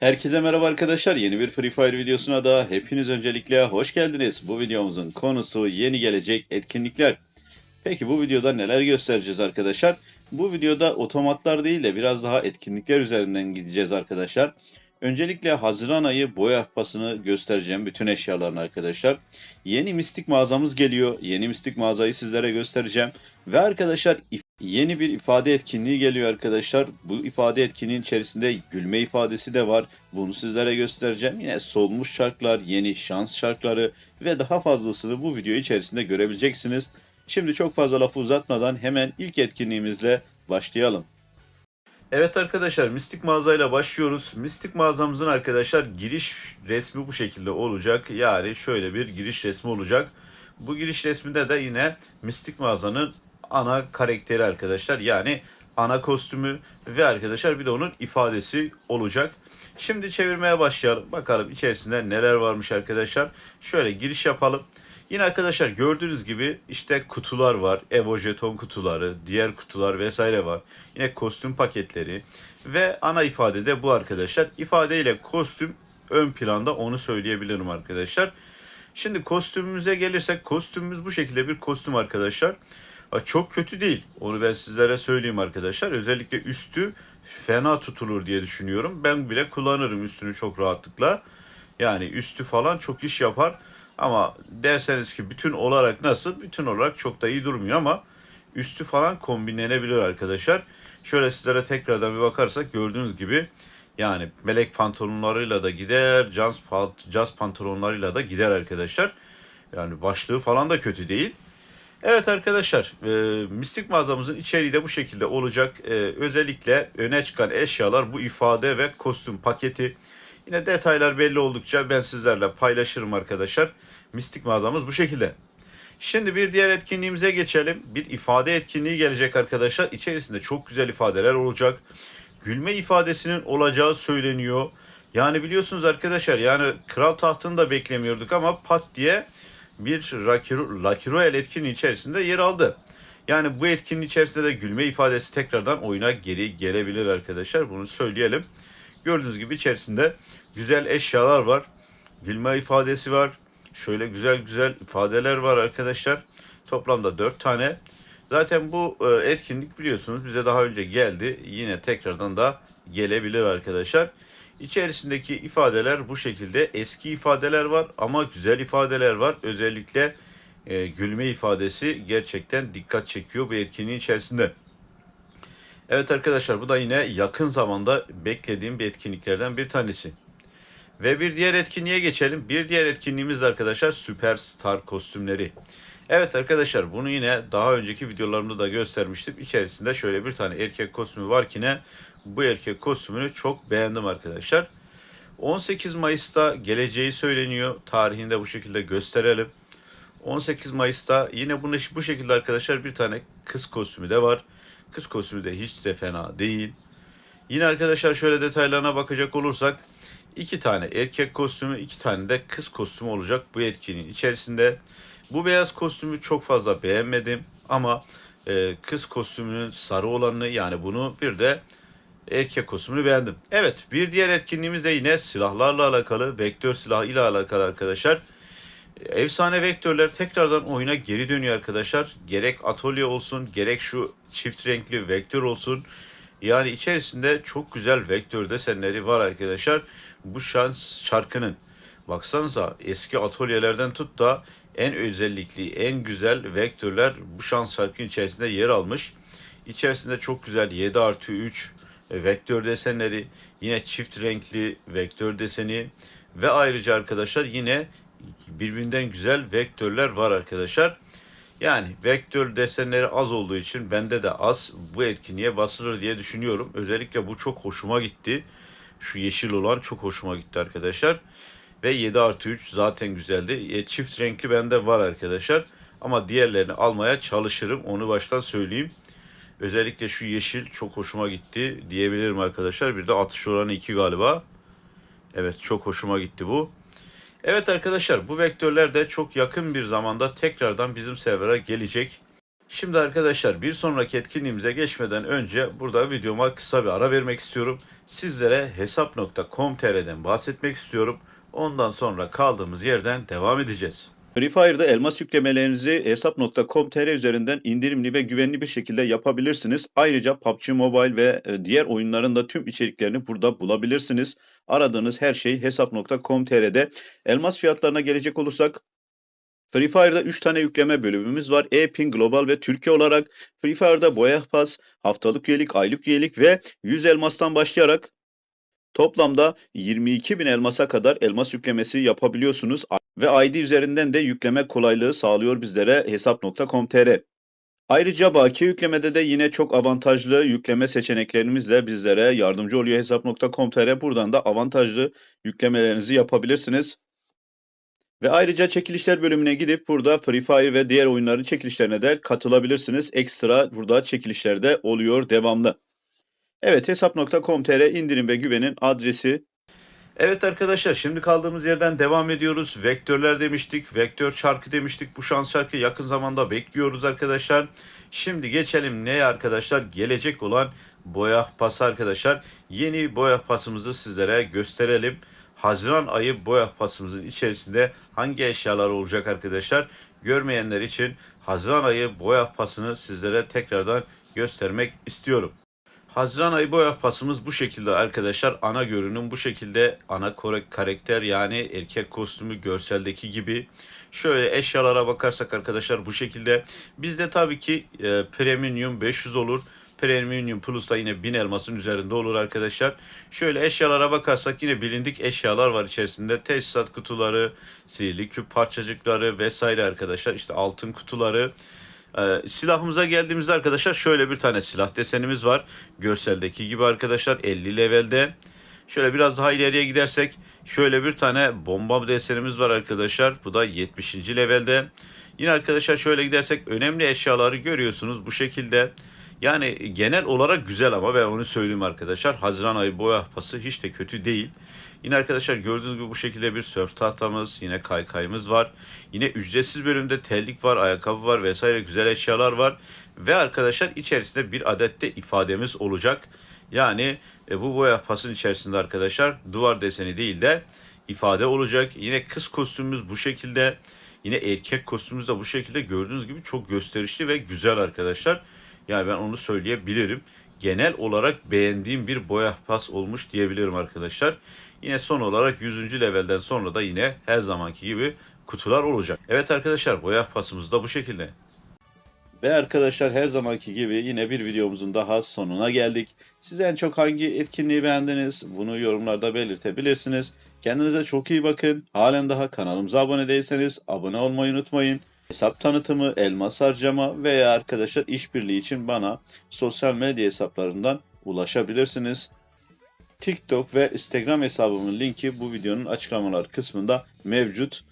Herkese merhaba arkadaşlar. Yeni bir Free Fire videosuna da hepiniz öncelikle hoş geldiniz. Bu videomuzun konusu yeni gelecek etkinlikler. Peki bu videoda neler göstereceğiz arkadaşlar? Bu videoda otomatlar değil de biraz daha etkinlikler üzerinden gideceğiz arkadaşlar. Öncelikle Haziran ayı boy ahpasını göstereceğim bütün eşyalarını arkadaşlar. Yeni mistik mağazamız geliyor. Yeni mistik mağazayı sizlere göstereceğim. Ve arkadaşlar yeni bir ifade etkinliği geliyor arkadaşlar. Bu ifade etkinliğin içerisinde gülme ifadesi de var. Bunu sizlere göstereceğim. Yine solmuş şarkılar, yeni şans şarkıları ve daha fazlasını bu video içerisinde görebileceksiniz. Şimdi çok fazla lafı uzatmadan hemen ilk etkinliğimizle başlayalım. Evet arkadaşlar Mistik mağazayla başlıyoruz. Mistik mağazamızın arkadaşlar giriş resmi bu şekilde olacak. Yani şöyle bir giriş resmi olacak. Bu giriş resminde de yine Mistik mağazanın ana karakteri arkadaşlar. Yani ana kostümü ve arkadaşlar bir de onun ifadesi olacak. Şimdi çevirmeye başlayalım. Bakalım içerisinde neler varmış arkadaşlar. Şöyle giriş yapalım. Yine arkadaşlar gördüğünüz gibi işte kutular var. Evo jeton kutuları, diğer kutular vesaire var. Yine kostüm paketleri ve ana ifade de bu arkadaşlar. İfade ile kostüm ön planda onu söyleyebilirim arkadaşlar. Şimdi kostümümüze gelirsek kostümümüz bu şekilde bir kostüm arkadaşlar. Ha, Çok kötü değil. Onu ben sizlere söyleyeyim arkadaşlar. Özellikle üstü fena tutulur diye düşünüyorum. Ben bile kullanırım üstünü çok rahatlıkla. Yani üstü falan çok iş yapar. Ama derseniz ki bütün olarak nasıl? Bütün olarak çok da iyi durmuyor ama üstü falan kombinlenebilir arkadaşlar. Şöyle sizlere tekrardan bir bakarsak gördüğünüz gibi yani melek pantolonlarıyla da gider, caz, pant- caz pantolonlarıyla da gider arkadaşlar. Yani başlığı falan da kötü değil. Evet arkadaşlar, e, mistik mağazamızın içeriği de bu şekilde olacak. E, özellikle öne çıkan eşyalar bu ifade ve kostüm paketi. Yine detaylar belli oldukça ben sizlerle paylaşırım arkadaşlar. Mistik mağazamız bu şekilde. Şimdi bir diğer etkinliğimize geçelim. Bir ifade etkinliği gelecek arkadaşlar. İçerisinde çok güzel ifadeler olacak. Gülme ifadesinin olacağı söyleniyor. Yani biliyorsunuz arkadaşlar yani kral tahtını da beklemiyorduk ama pat diye bir Royale etkinliği içerisinde yer aldı. Yani bu etkinliğin içerisinde de gülme ifadesi tekrardan oyuna geri gelebilir arkadaşlar. Bunu söyleyelim. Gördüğünüz gibi içerisinde güzel eşyalar var. Gülme ifadesi var. Şöyle güzel güzel ifadeler var arkadaşlar. Toplamda 4 tane. Zaten bu e, etkinlik biliyorsunuz bize daha önce geldi. Yine tekrardan da gelebilir arkadaşlar. İçerisindeki ifadeler bu şekilde. Eski ifadeler var ama güzel ifadeler var. Özellikle e, gülme ifadesi gerçekten dikkat çekiyor bu etkinliğin içerisinde. Evet arkadaşlar bu da yine yakın zamanda beklediğim bir etkinliklerden bir tanesi. Ve bir diğer etkinliğe geçelim. Bir diğer etkinliğimiz de arkadaşlar Süperstar kostümleri. Evet arkadaşlar bunu yine daha önceki videolarımda da göstermiştim. İçerisinde şöyle bir tane erkek kostümü var ki ne bu erkek kostümünü çok beğendim arkadaşlar. 18 Mayıs'ta geleceği söyleniyor. Tarihini de bu şekilde gösterelim. 18 Mayıs'ta yine bunu bu şekilde arkadaşlar bir tane kız kostümü de var. Kız kostümü de hiç de fena değil. Yine arkadaşlar şöyle detaylarına bakacak olursak iki tane erkek kostümü, iki tane de kız kostümü olacak bu etkinliğin içerisinde. Bu beyaz kostümü çok fazla beğenmedim ama e, kız kostümünün sarı olanını yani bunu bir de erkek kostümünü beğendim. Evet bir diğer etkinliğimiz de yine silahlarla alakalı, vektör silahı ile alakalı arkadaşlar. Efsane vektörler tekrardan oyuna geri dönüyor arkadaşlar. Gerek atölye olsun, gerek şu çift renkli vektör olsun. Yani içerisinde çok güzel vektör desenleri var arkadaşlar. Bu şans şarkının baksanıza eski atölyelerden tut da en özellikli, en güzel vektörler bu şans şarkının içerisinde yer almış. İçerisinde çok güzel 7 artı 3 vektör desenleri, yine çift renkli vektör deseni ve ayrıca arkadaşlar yine birbirinden güzel vektörler var arkadaşlar. Yani vektör desenleri az olduğu için bende de az bu etkinliğe basılır diye düşünüyorum. Özellikle bu çok hoşuma gitti. Şu yeşil olan çok hoşuma gitti arkadaşlar. Ve 7 artı 3 zaten güzeldi. E, çift renkli bende var arkadaşlar. Ama diğerlerini almaya çalışırım. Onu baştan söyleyeyim. Özellikle şu yeşil çok hoşuma gitti diyebilirim arkadaşlar. Bir de atış oranı 2 galiba. Evet çok hoşuma gitti bu. Evet arkadaşlar bu vektörler de çok yakın bir zamanda tekrardan bizim server'a gelecek. Şimdi arkadaşlar bir sonraki etkinliğimize geçmeden önce burada videoma kısa bir ara vermek istiyorum. Sizlere hesap.com.tr'den bahsetmek istiyorum. Ondan sonra kaldığımız yerden devam edeceğiz. Free Fire'da elmas yüklemelerinizi hesap.com.tr üzerinden indirimli ve güvenli bir şekilde yapabilirsiniz. Ayrıca PUBG Mobile ve e, diğer oyunların da tüm içeriklerini burada bulabilirsiniz. Aradığınız her şey hesap.com.tr'de. Elmas fiyatlarına gelecek olursak Free Fire'da 3 tane yükleme bölümümüz var. E-Pin, Global ve Türkiye olarak. Free Fire'da boya pas, haftalık üyelik, aylık üyelik ve 100 elmastan başlayarak toplamda 22 bin elmasa kadar elmas yüklemesi yapabiliyorsunuz. Ve ID üzerinden de yükleme kolaylığı sağlıyor bizlere hesap.com.tr. Ayrıca baki yüklemede de yine çok avantajlı yükleme seçeneklerimizle bizlere yardımcı oluyor hesap.com.tr. Buradan da avantajlı yüklemelerinizi yapabilirsiniz. Ve ayrıca çekilişler bölümüne gidip burada Free Fire ve diğer oyunların çekilişlerine de katılabilirsiniz. Ekstra burada çekilişler de oluyor devamlı. Evet hesap.com.tr indirim ve güvenin adresi. Evet arkadaşlar şimdi kaldığımız yerden devam ediyoruz. Vektörler demiştik, vektör çarkı demiştik. Bu şans çarkı yakın zamanda bekliyoruz arkadaşlar. Şimdi geçelim neye arkadaşlar? Gelecek olan boya pası arkadaşlar. Yeni boya pasımızı sizlere gösterelim. Haziran ayı boya pasımızın içerisinde hangi eşyalar olacak arkadaşlar? Görmeyenler için Haziran ayı boya pasını sizlere tekrardan göstermek istiyorum. Haziran ayı boya pasımız bu şekilde arkadaşlar. Ana görünüm bu şekilde. Ana karakter yani erkek kostümü görseldeki gibi. Şöyle eşyalara bakarsak arkadaşlar bu şekilde. Bizde tabii ki e, premium 500 olur. Premium Plus da yine 1000 elmasın üzerinde olur arkadaşlar. Şöyle eşyalara bakarsak yine bilindik eşyalar var içerisinde. Tesisat kutuları, sihirli küp parçacıkları vesaire arkadaşlar. İşte altın kutuları. Ee, silahımıza geldiğimizde arkadaşlar şöyle bir tane silah desenimiz var. Görseldeki gibi arkadaşlar 50 levelde. Şöyle biraz daha ileriye gidersek şöyle bir tane bomba desenimiz var arkadaşlar. Bu da 70. levelde. Yine arkadaşlar şöyle gidersek önemli eşyaları görüyorsunuz bu şekilde. Yani genel olarak güzel ama ben onu söyleyeyim arkadaşlar. Haziran ayı boya pası hiç de kötü değil. Yine arkadaşlar gördüğünüz gibi bu şekilde bir sörf tahtamız, yine kaykayımız var. Yine ücretsiz bölümde terlik var, ayakkabı var vesaire güzel eşyalar var. Ve arkadaşlar içerisinde bir adet de ifademiz olacak. Yani e, bu boya pasın içerisinde arkadaşlar duvar deseni değil de ifade olacak. Yine kız kostümümüz bu şekilde. Yine erkek kostümümüz de bu şekilde gördüğünüz gibi çok gösterişli ve güzel arkadaşlar. Yani ben onu söyleyebilirim. Genel olarak beğendiğim bir boya pas olmuş diyebilirim arkadaşlar. Yine son olarak 100. levelden sonra da yine her zamanki gibi kutular olacak. Evet arkadaşlar boya pasımız da bu şekilde. Ve arkadaşlar her zamanki gibi yine bir videomuzun daha sonuna geldik. Siz en çok hangi etkinliği beğendiniz? Bunu yorumlarda belirtebilirsiniz. Kendinize çok iyi bakın. Halen daha kanalımıza abone değilseniz abone olmayı unutmayın. Hesap tanıtımı, elmas harcama veya arkadaşlar işbirliği için bana sosyal medya hesaplarından ulaşabilirsiniz. TikTok ve Instagram hesabımın linki bu videonun açıklamalar kısmında mevcut.